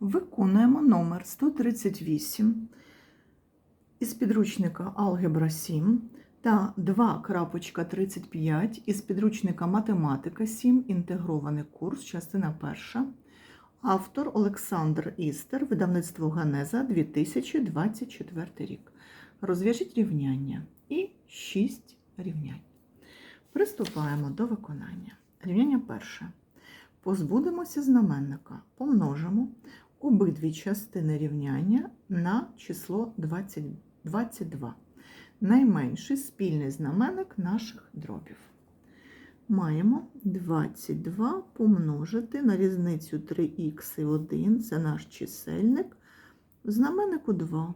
Виконуємо номер 138 із підручника Алгебра 7 та 2.35 із підручника Математика 7. Інтегрований курс, частина перша. Автор Олександр Істер, видавництво Ганеза 2024 рік. Розв'яжіть рівняння і 6 рівнянь. Приступаємо до виконання. Рівняння перше. Позбудемося знаменника, помножимо обидві частини рівняння на число 20, 22. Найменший спільний знаменник наших дробів. Маємо 22 помножити на різницю 3х і 1, це наш чисельник, знаменнику 2.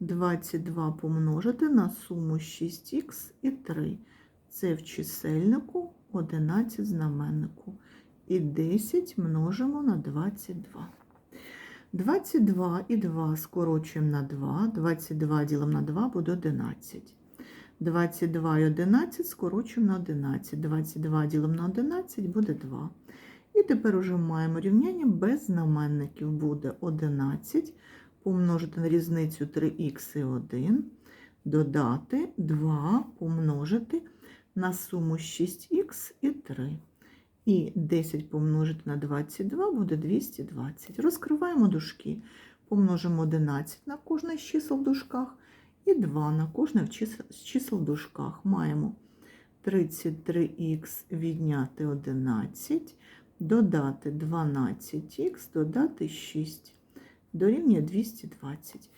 22 помножити на суму 6х і 3. Це в чисельнику 11 знаменнику. І 10 множимо на 22. 22 і 2 скорочуємо на 2. 22 ділимо на 2 буде 11. 22 і 11 скорочуємо на 11. 22 ділимо на 11 буде 2. І тепер уже маємо рівняння без знаменників. Буде 11 помножити на різницю 3х і 1, додати 2 помножити на суму 6х і 3. І 10 помножити на 22 буде 220. Розкриваємо дужки. Помножимо 11 на кожне з чисел в дужках і 2 на кожне з чисел в дужках. Маємо 33х відняти 11, додати 12х, додати 6. Дорівнює 220.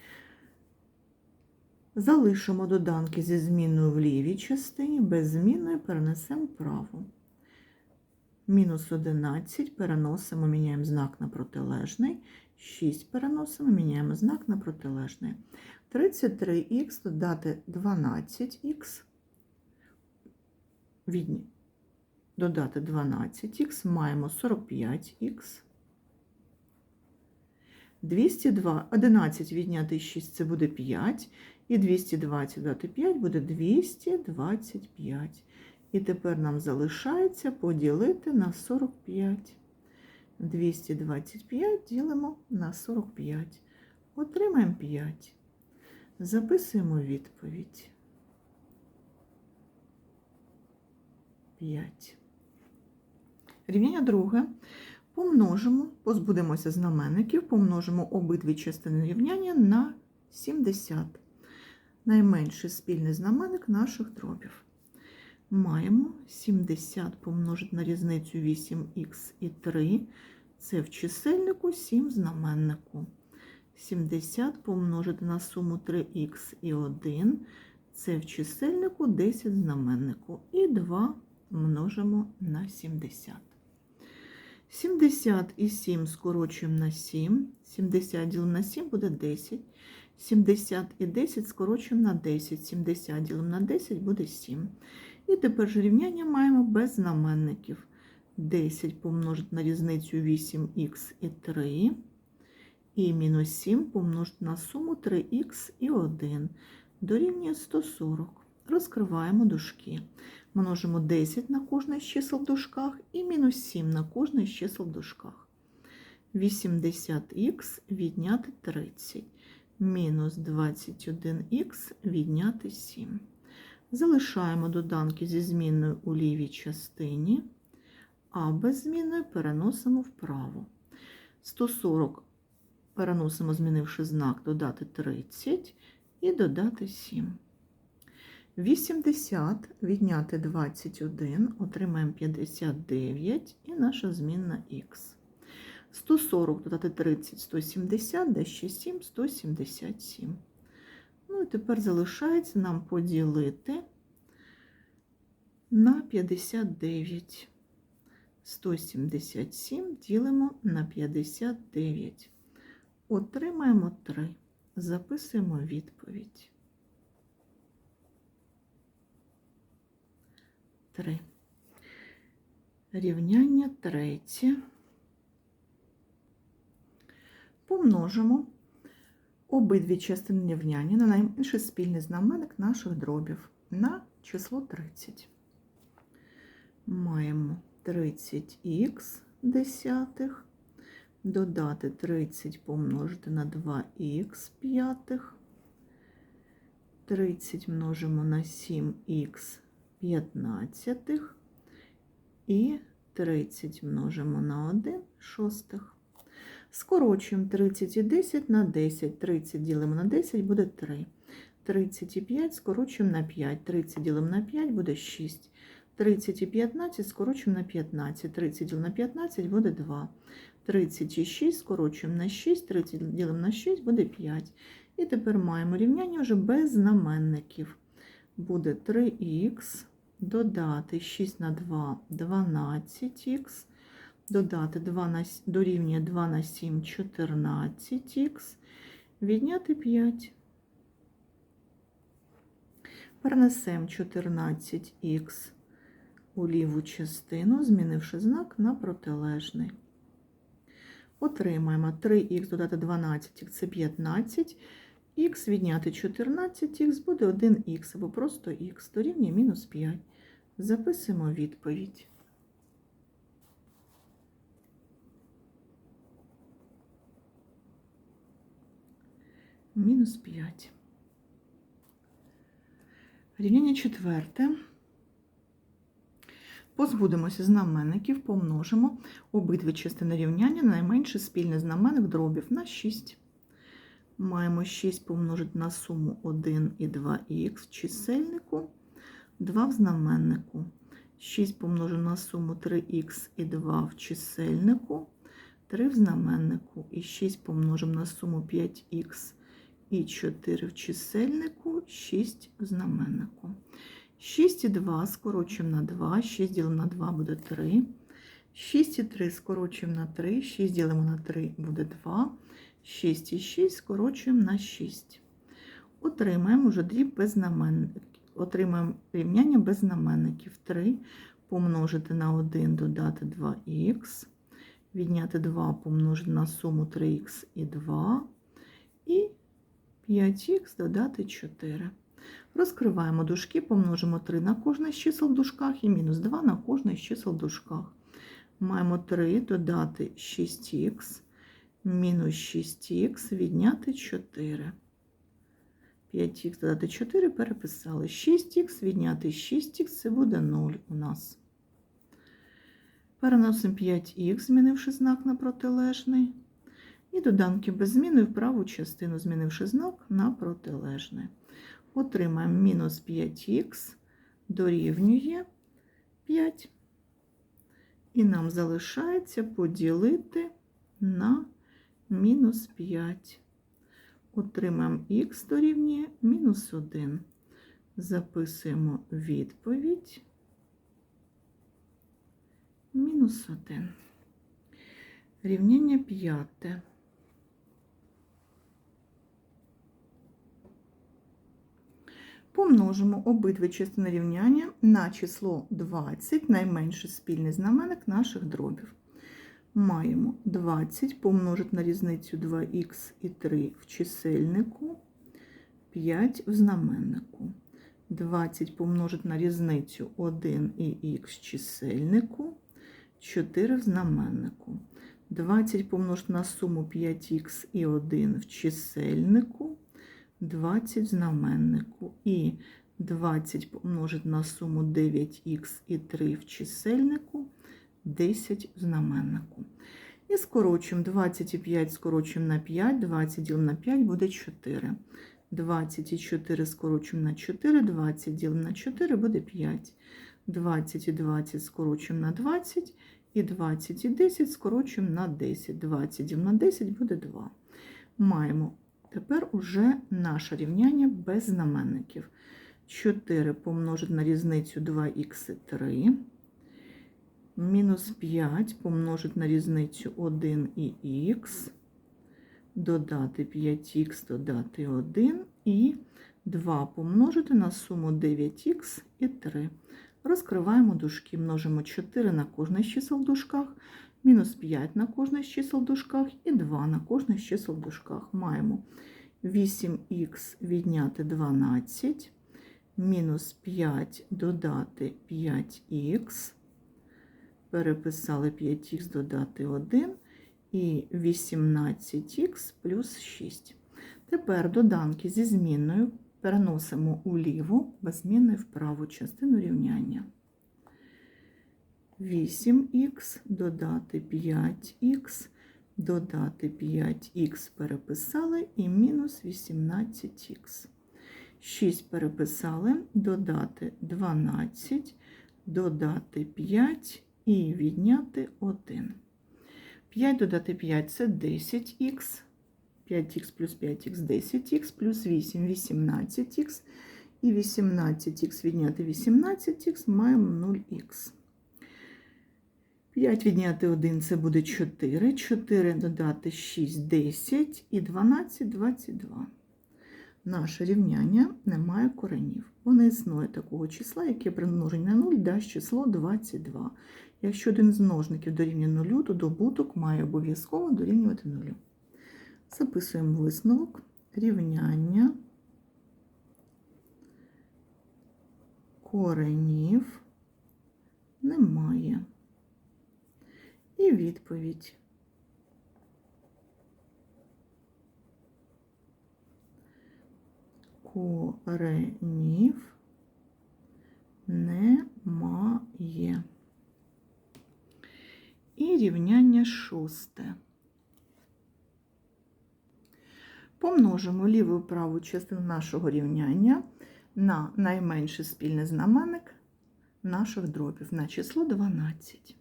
Залишимо доданки зі зміною в лівій частині, без змінної перенесемо вправу. Мінус 11 переносимо, міняємо знак на протилежний. 6 переносимо, міняємо знак на протилежний. 33х додати 12х, відні, додати 12х, маємо 45х. 202, 11 відняти 6 це буде 5, і 220 додати 5 буде 225. І тепер нам залишається поділити на 45. 225 ділимо на 45. Отримаємо 5. Записуємо відповідь. 5. Рівняння друге. Помножимо, позбудемося знаменників, помножимо обидві частини рівняння на 70. Найменший спільний знаменник наших дробів маємо 70 помножити на різницю 8х і 3. Це в чисельнику 7 знаменнику. 70 помножити на суму 3х і 1. Це в чисельнику 10 знаменнику. І 2 множимо на 70. 70 і 7 скорочуємо на 7. 70 ділимо на 7 буде 10. 70 і 10 скорочуємо на 10. 70 ділимо на 10 буде 7. І тепер ж рівняння маємо без знаменників. 10 помножити на різницю 8х і 3. І мінус 7 помножити на суму 3х і 1. Дорівнює 140. Розкриваємо дужки. Множимо 10 на кожне з чисел в дужках і мінус 7 на кожне з чисел в дужках. 80х відняти 30. Мінус 21х відняти 7. Залишаємо доданки зі змінною у лівій частині, а без змінної переносимо вправо. 140 переносимо, змінивши знак, додати 30 і додати 7. 80 відняти 21, отримаємо 59 і наша змінна х. 140 додати 30, 170, де ще 7, 177. Ну і тепер залишається нам поділити на 59. 177 ділимо на 59. Отримаємо 3. Записуємо відповідь. 3. Рівняння третє. Помножимо обидві частини рівняння на найменший спільний знаменник наших дробів на число 30. Маємо 30х десятих додати 30 помножити на 2х п'ятих. 30 множимо на 7х п'ятнадцятих і 30 множимо на 1 шостих. Скорочуємо 30 і 10 на 10. 30 ділимо на 10 буде 3. 30 і 5 скорочуємо на 5. 30 ділимо на 5 буде 6. 30 і 15 скорочуємо на 15. 30 ділимо на 15 буде 2. 30 і 6 скорочуємо на 6. 30 ділимо на 6 буде 5. І тепер маємо рівняння вже без знаменників. Буде 3х, додати 6 на 2 12х, додати 2 на, дорівнює 2 на 7 14х, відняти 5. Перенесемо 14х у ліву частину, змінивши знак на протилежний. Отримаємо 3х додати 12х це 15, х відняти 14х буде 1х або просто х дорівнює мінус 5. Записуємо відповідь. Мінус 5. Рівняння четверте. Позбудемося знаменників, помножимо обидві частини рівняння на найменший спільний знаменник дробів на 6. Маємо 6 помножити на суму 1 і 2х в чисельнику, 2 в знаменнику. 6 помножимо на суму 3х і 2 в чисельнику, 3 в знаменнику. І 6 помножимо на суму 5х і 4 в чисельнику, 6 в знаменнику. 6 і 2 скорочуємо на 2, 6 ділимо на 2 буде 3. 6 і 3 скорочуємо на 3, 6 ділимо на 3 буде 2. 6 і 6 скорочуємо на 6. Отримаємо вже дріб без знаменників. Отримаємо рівняння без знаменників. 3 помножити на 1 додати 2х, відняти 2 помножити на суму 3х і 2, і 5х додати 4. Розкриваємо дужки, помножимо 3 на кожне з чисел в дужках і мінус 2 на кожне з чисел в дужках. Маємо 3 додати 6х, мінус 6х, відняти 4. 5х додати 4 переписали. 6х відняти 6х це буде 0 у нас. Переносимо 5х, змінивши знак на протилежний. І доданки без зміни в праву частину, змінивши знак на протилежний. Отримаємо мінус 5х дорівнює 5. І нам залишається поділити на мінус 5. Отримаємо х дорівнює мінус 1. Записуємо відповідь. Мінус 1. Рівняння п'яте. Помножимо обидві частини рівняння на число 20, найменший спільний знаменник наших дробів. Маємо 20 помножити на різницю 2х і 3 в чисельнику, 5 в знаменнику. 20 помножити на різницю 1 і х в чисельнику, 4 в знаменнику. 20 помножити на суму 5х і 1 в чисельнику, 20 в знаменнику. І 20 помножити на суму 9х і 3 в чисельнику, 10 в знаменнику. І скорочуємо 25 скорочуємо на 5, 20 ділимо на 5 буде 4. 20 і 4 скорочуємо на 4, 20 ділимо на 4 буде 5. 20 і 20 скорочуємо на 20, і 20 і 10 скорочуємо на 10. 20 ділимо на 10 буде 2. Маємо тепер уже наше рівняння без знаменників. 4 помножити на різницю 2х і 3. Мінус 5 помножити на різницю 1 і х. Додати 5х, додати 1 і 2 помножити на суму 9х і 3. Розкриваємо дужки, множимо 4 на кожне з чисел в дужках, мінус 5 на кожне з чисел в дужках і 2 на кожне з чисел в дужках. Маємо 8х відняти 12, мінус 5 додати 5х, переписали 5х додати 1, і 18х плюс 6. Тепер доданки зі змінною переносимо у ліву, без зміни в праву частину рівняння. 8х додати 5х, додати 5х переписали і мінус 18х. 6 переписали, додати 12, додати 5 і відняти 1. 5 додати 5 це 10х, 5х плюс 5х 10х, плюс 8 18х, і 18х відняти 18х маємо 0х. 5 відняти 1 це буде 4, 4 додати 6 10 і 12 22. Наше рівняння не має коренів. Бо не існує такого числа, яке при множенні на 0 дасть число 22. Якщо один з множників дорівнює 0, то добуток має обов'язково дорівнювати 0. Записуємо висновок рівняння коренів немає. І відповідь. Коренів немає. І рівняння шосте. Помножимо ліву і праву частину нашого рівняння на найменший спільний знаменник наших дробів на число 12.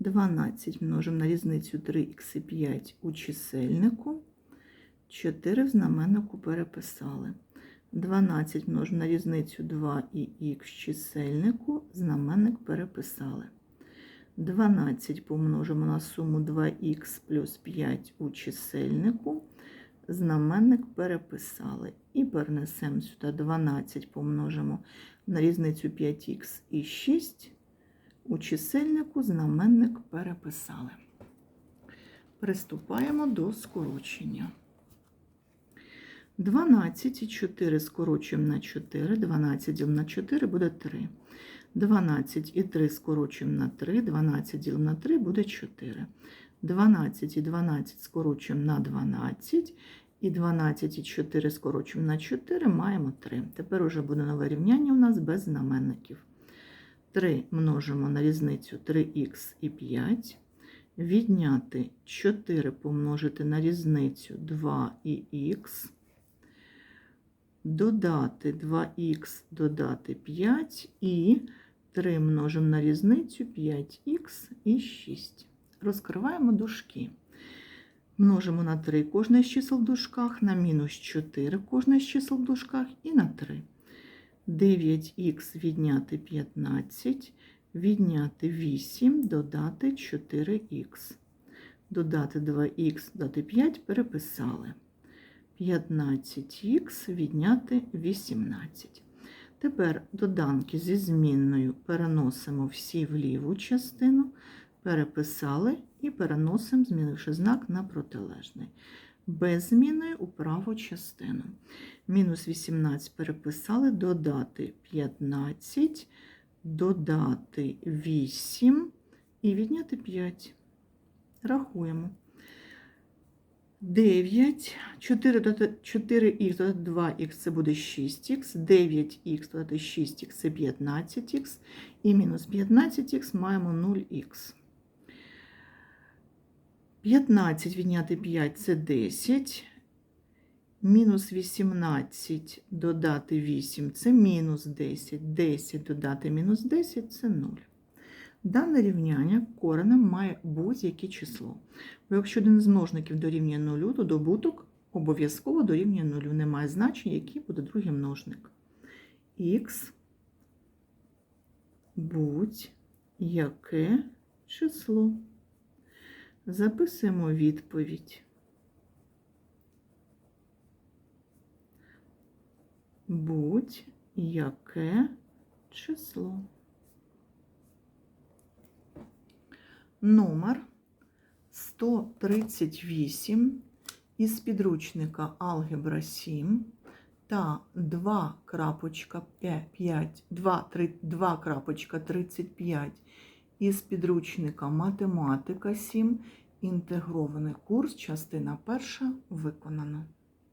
12 множимо на різницю 3х і 5 у чисельнику, 4 в знаменнику переписали. 12 множимо на різницю 2 і х в чисельнику, знаменник переписали. 12 помножимо на суму 2х плюс 5 у чисельнику, знаменник переписали. І перенесемо сюди 12 помножимо на різницю 5х і 6. У чисельнику знаменник переписали. Приступаємо до скорочення. 12 і 4 скорочуємо на 4, 12 ділимо на 4 буде 3. 12 і 3 скорочуємо на 3, 12 ділимо на 3 буде 4. 12 і 12 скорочуємо на 12, і 12 і 4 скорочуємо на 4, маємо 3. Тепер уже буде нове рівняння у нас без знаменників. 3 множимо на різницю 3х і 5. Відняти 4 помножити на різницю 2 і х. Додати 2х, додати 5 і 3 множимо на різницю 5х і 6. Розкриваємо дужки. Множимо на 3 кожне з чисел в дужках, на мінус 4 кожне з чисел в дужках і на 3. 9х відняти 15, відняти 8, додати 4х. Додати 2х, додати 5, переписали. 15х відняти 18. Тепер доданки зі змінною переносимо всі в ліву частину, переписали і переносимо, змінивши знак на протилежний. Без зміни у праву частину. Мінус 18 переписали, додати 15, додати 8 і відняти 5. Рахуємо. 9, 4 4х додати 2х це буде 6х, 9х додати 6х це 15х, і мінус 15х маємо 0х. 15 відняти 5 це 10. Мінус 18 додати 8 це мінус 10. 10 додати мінус 10 це 0. Дане рівняння коренем має будь-яке число. Бо якщо один з множників дорівнює 0, то добуток обов'язково дорівнює 0. Немає значення, який буде другий множник. Х будь-яке число. Записуємо відповідь. Будь-яке число. Номер 138 із підручника Алгебра 7 та 2.35 із підручника Математика 7 Інтегрований курс, частина перша. Виконано.